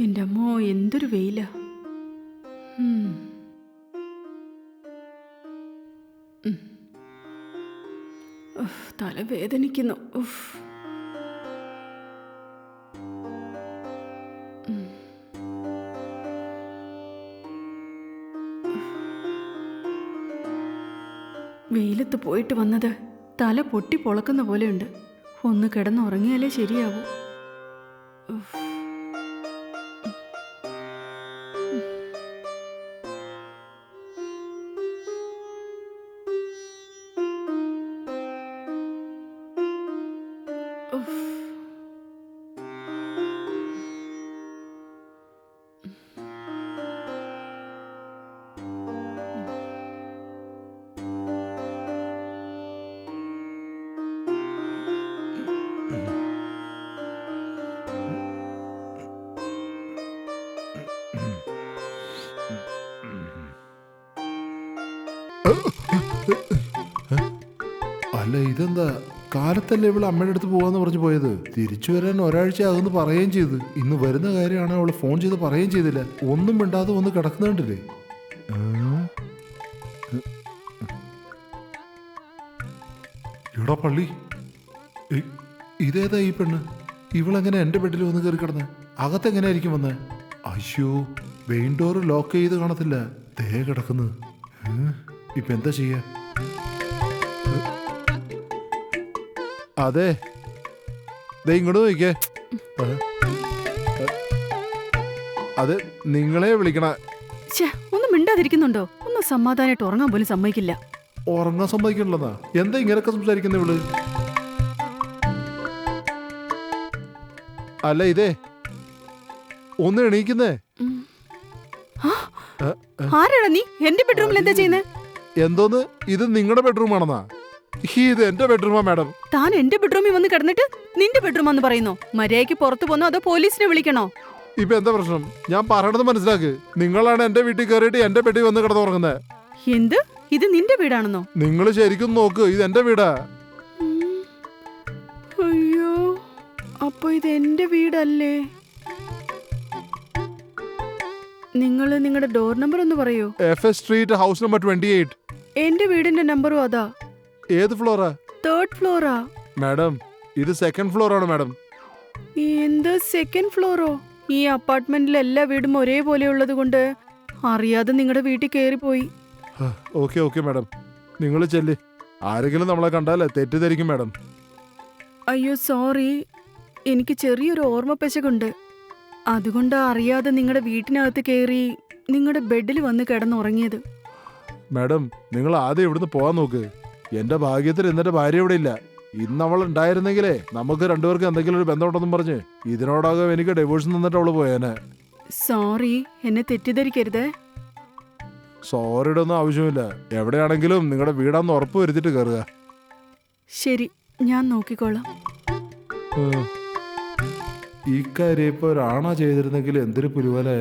എന്റെ അമ്മോ എന്തൊരു വെയില. തല വേദനിക്കുന്നു ഉഫ്. വെയിലത്ത് പോയിട്ട് വന്നത് തല പൊട്ടി പൊളക്കുന്ന പോലെയുണ്ട്. ഒന്ന് കിടന്നുറങ്ങിയാലേ ശരിയാവൂ. അല്ല ഇതെന്താ? കാലത്തല്ലേ ഇവൾ അമ്മയുടെ അടുത്ത് പോകാന്ന് പറഞ്ഞു പോയത്? തിരിച്ചു വരാൻ ഒരാഴ്ച ആകുന്നു പറയുകയും ചെയ്തു. ഇന്ന് വരുന്ന കാര്യമാണ് അവൾ ഫോൺ ചെയ്ത് പറയുകയും ചെയ്തില്ല. ഒന്നും മിണ്ടാതെ ഒന്ന് കിടക്കുന്നുണ്ടല്ലേ? എടാ പള്ളി. ഇതേതാ ഈ പെണ്ണ്? ഇവളെങ്ങനെ എന്റെ ബെഡിൽ വന്ന് കയറി കിടന്ന്? അകത്തെങ്ങനെയായിരിക്കും വന്നേ? അയ്യോ വെയിൻ ഡോർ ലോക്ക് ചെയ്ത് കാണത്തില്ല. തേ കിടക്കുന്നത് ഇപ്പം എന്താ ചെയ്യാ? അതെ. ദേ ഇങ്ങോട്ട് നോക്കിക്കേ? ഏ? അത് നിങ്ങളെ വിളിക്കണ ഒന്ന് മിണ്ടാതിരിക്കുന്നുണ്ടോ? ഒന്ന് സമാധാനമായിട്ട് ഉറങ്ങാൻ പോലും സമ്മതിക്കില്ല. ഉറങ്ങാൻ സമ്മതിക്കണില്ലെന്നാ എന്താ ഇങ്ങനെയൊക്കെ സംസാരിക്കുന്ന ഇവൾ? അല്ല ഇതേ. ഒന്ന് എണീക്കുന്നേ. ആരാണ് ആരാടാ നീ? എന്റെ ബെഡ്റൂമിൽ എന്താ ചെയ്യുന്നത് എന്തോന്ന്? ഇത് നിങ്ങളുടെ ബെഡ്റൂം ആണെന്നാ ഇത് എന്റെ ബെഡ്റൂമാ മാഡം താൻ എന്റെ ബെഡ്റൂമിൽ വന്ന് കിടന്നിട്ട് നിന്റെ ബെഡ്റൂമാന്ന് പറയുന്നു? മര്യാദയ്ക്ക് പുറത്തു പോന്നോ അതോ പോലീസിനെ വിളിക്കണോ? ഇപ്പൊ എന്താ പ്രശ്നം? ഞാൻ പറയണത് മനസ്സിലാക്ക്. നിങ്ങളാണ് എന്റെ വീട്ടിൽ കയറിയിട്ട് എന്റെ ബെഡിൽ വന്ന് കിടന്നുറങ്ങുന്നത് എന്ത്? ഇത് നിന്റെ വീടാണെന്നോ? നിങ്ങൾ ശരിക്കും നോക്ക് ഇത് എന്റെ വീടാ. അയ്യോ അപ്പൊ ഇത് എന്റെ വീടല്ലേ? നിങ്ങൾ നിങ്ങളുടെ ഡോർ നമ്പർ ഒന്ന് പറയോ? F S street house number twenty eight എന്റെ വീടിന്റെ നമ്പറും അതാ. ഏത് ഫ്ലോറാ? തേർഡ് ഫ്ലോറാ മാഡം ഇത് സെക്കൻഡ് ഫ്ലോർ ആണ് മാഡം. എന്ത് സെക്കൻഡ് ഫ്ലോറോ ഈ അപ്പാർട്ട്മെന്റിൽ എല്ലാ വീടും ഒരേപോലെ ഉള്ളത് കൊണ്ട് അറിയാതെ നിങ്ങളുടെ വീട്ടിൽ കയറിപ്പോയി ഓക്കെ ഓക്കെ മാഡം. നിങ്ങൾ ചെല്ല്. ആരെങ്കിലും നമ്മളെ കണ്ടാലേ തെറ്റിദ്ധരിക്കും മാഡം. അയ്യോ സോറി എനിക്ക് ചെറിയൊരു ഓർമ്മ പെശകുണ്ട്. അതുകൊണ്ട് അറിയാതെ നിങ്ങളുടെ വീട്ടിനകത്ത് കയറി നിങ്ങളുടെ ബെഡിൽ വന്ന് കിടന്നുറങ്ങിയത്. മാഡം നിങ്ങൾ ആദ്യം ഇവിടുന്ന് പോകാൻ നോക്ക്. എന്റെ ഭാഗ്യത്തിൽ എന്നിട്ട് ഭാര്യ ഇവിടെ ഇല്ല. ഇന്ന് അവൾ ഉണ്ടായിരുന്നെങ്കിലേ നമുക്ക് രണ്ടുപേർക്ക് എന്തെങ്കിലും ഒരു ബന്ധമുണ്ടെന്നും പറഞ്ഞ് ഇതിനോടകം എനിക്ക് ഡിവോഴ്സ് നിന്നിട്ട് അവൾ പോയേനെ. സോറി എന്നെ തെറ്റിദ്ധരിക്കരുത്. സോറിയുടെ ഒന്നും ആവശ്യമില്ല. എവിടെയാണെങ്കിലും നിങ്ങളുടെ വീടാന്ന് ഉറപ്പ് വരുത്തിട്ട് കയറുക ശരി ഞാൻ നോക്കിക്കോളാം. ഈ കാര്യം ഇപ്പൊ ഒരാണാ ചെയ്തിരുന്നെങ്കിൽ എന്തൊരു പുരുവല